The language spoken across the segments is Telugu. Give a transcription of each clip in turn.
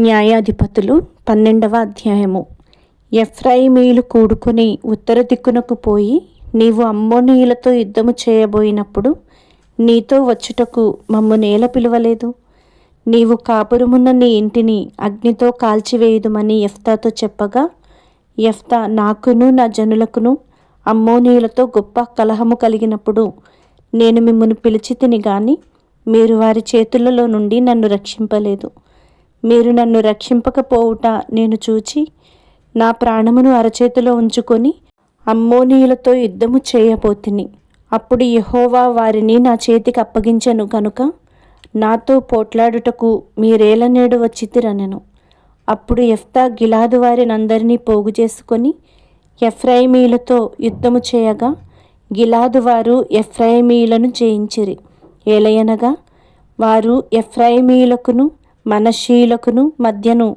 న్యాయాధిపతులు పన్నెండవ అధ్యాయము. ఎఫ్రాయిమీలు కూడుకుని ఉత్తర దిక్కునకు పోయి నీవు అమ్మోనీయులతో యుద్ధము చేయబోయినప్పుడు నీతో వచ్చుటకు మమ్ము నేల పిలువలేదు. నీవు కాపురమున్న నీ ఇంటిని అగ్నితో కాల్చివేయుదుమని ఎఫ్తాతో చెప్పగా ఎఫ్తా నాకును నా జనులకును అమ్మోనీయులతో గొప్ప కలహము కలిగినప్పుడు నేను మిమ్మల్ని పిలిచి తిని గాని మీరు వారి చేతులలో నుండి నన్ను రక్షింపలేదు. మీరు నన్ను రక్షింపకపోవుట నేను చూచి నా ప్రాణమును అరచేతిలో ఉంచుకొని అమ్మోనీయులతో యుద్ధము చేయబోతిని. అప్పుడు యహోవా వారిని నా చేతికి అప్పగించను కనుక నాతో పోట్లాడుటకు మీరేల నేడు వచ్చితిరనెను. అప్పుడు ఎఫ్తా గిలాదు వారినందరినీ పోగు చేసుకొని ఎఫ్రాయిమీలతో యుద్ధము చేయగా గిలాదు వారు ఎఫ్రాయిమీలను జయించిరి. ఏలయనగా వారు ఎఫ్రాయిమీలకును మనశీలకును మధ్యను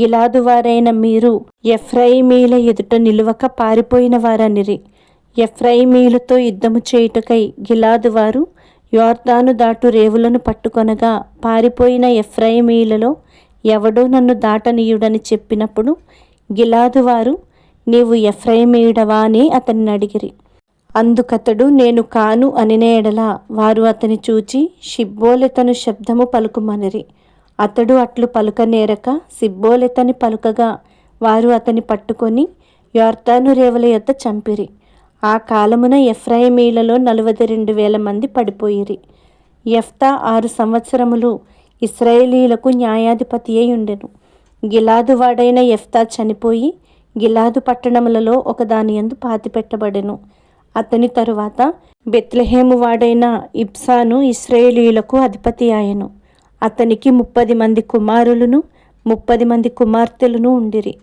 గిలాదువారైన మీరు ఎఫ్రాయిమీల ఎదుట నిలువక పారిపోయిన వారనిరి ఎఫ్రాయిమీలతో యుద్ధము చేయుటకై గిలాదువారు యోర్దాను దాటు రేవులను పట్టుకొనగా పారిపోయిన ఎఫ్రాయిమీలలో ఎవడో నన్ను దాటనీయుడని చెప్పినప్పుడు గిలాదువారు నీవు ఎఫ్రాయిమీయుడవా? అని అతన్ని అడిగిరి. అందుకతడు నేను కాను అనినేడలా వారు అతని చూచి షిబ్బోలెతను శబ్దము పలుకుమనిరి. అతడు అట్లు పలుకనేరక సిబ్బోలెతని పలుకగా వారు అతని పట్టుకొని యోర్తాను రేవల యొద్ద చంపిరి. ఆ కాలమున ఎఫ్రాయిమీలలో నలభై రెండు వేల మంది పడిపోయిరి. ఎఫ్తా ఆరు సంవత్సరములు ఇస్రాయేలీలకు న్యాయాధిపతి అయి ఉండెను. గిలాదు వాడైన ఎఫ్తా చనిపోయి గిలాదు పట్టణములలో ఒకదాని ఎందు పాతిపెట్టబడెను. అతని తరువాత బెత్లహేము వాడైన ఇబ్సాను ఇస్రాయేలీలకు అధిపతి ఆయను అతనికి ముప్పది మంది కుమారులను ముప్పది మంది కుమార్తెలను ఉండిరి.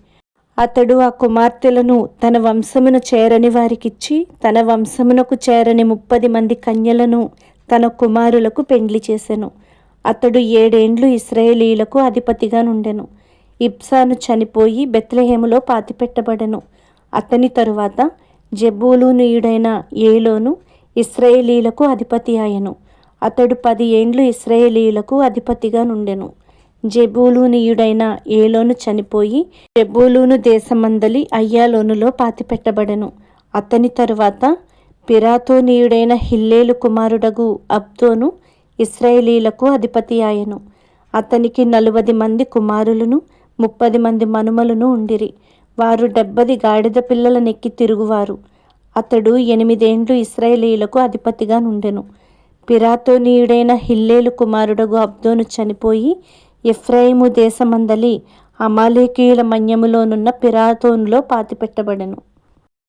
అతడు ఆ కుమార్తెలను తన వంశమును చేరని వారికిచ్చి తన వంశమునకు చేరని ముప్పది మంది కన్యలను తన కుమారులకు పెండ్లి చేసెను. అతడు ఏడేండ్లు ఇస్రాయేలీలకు అధిపతిగా నుండెను. ఇబ్సాను చనిపోయి బెత్లహేములో పాతిపెట్టబడెను. అతని తరువాత జబ్బూలునీయుడైన ఏలోను ఇస్రాయేలీలకు అధిపతి ఆయను అతడు పది ఏండ్లు ఇస్రాయేలీలకు అధిపతిగా నుండెను. జెబూలూనీయుడైన ఏలోను చనిపోయి జెబూలూను దేశమందలి అయ్యాలోనులో పాతిపెట్టబడెను. అతని తరువాత పిరాతోనీయుడైన హిల్లేలు కుమారుడగు అబ్దోను ఇస్రాయేలీలకు అధిపతి ఆయను. అతనికి నలువది మంది కుమారులను ముప్పది మంది మనుమలను ఉండిరి. వారు డెబ్బది గాడిద పిల్లల నెక్కి తిరుగువారు. అతడు ఎనిమిదేండ్లు ఇస్రాయేలీలకు అధిపతిగా నుండెను. పిరాతోనీయుడైన హిల్లేలు కుమారుడగు అబ్దోను చనిపోయి ఎఫ్రాయిము దేశమందలి అమాలేకీయుల మన్యములోనున్న పిరాతోనులో పాతిపెట్టబడెను.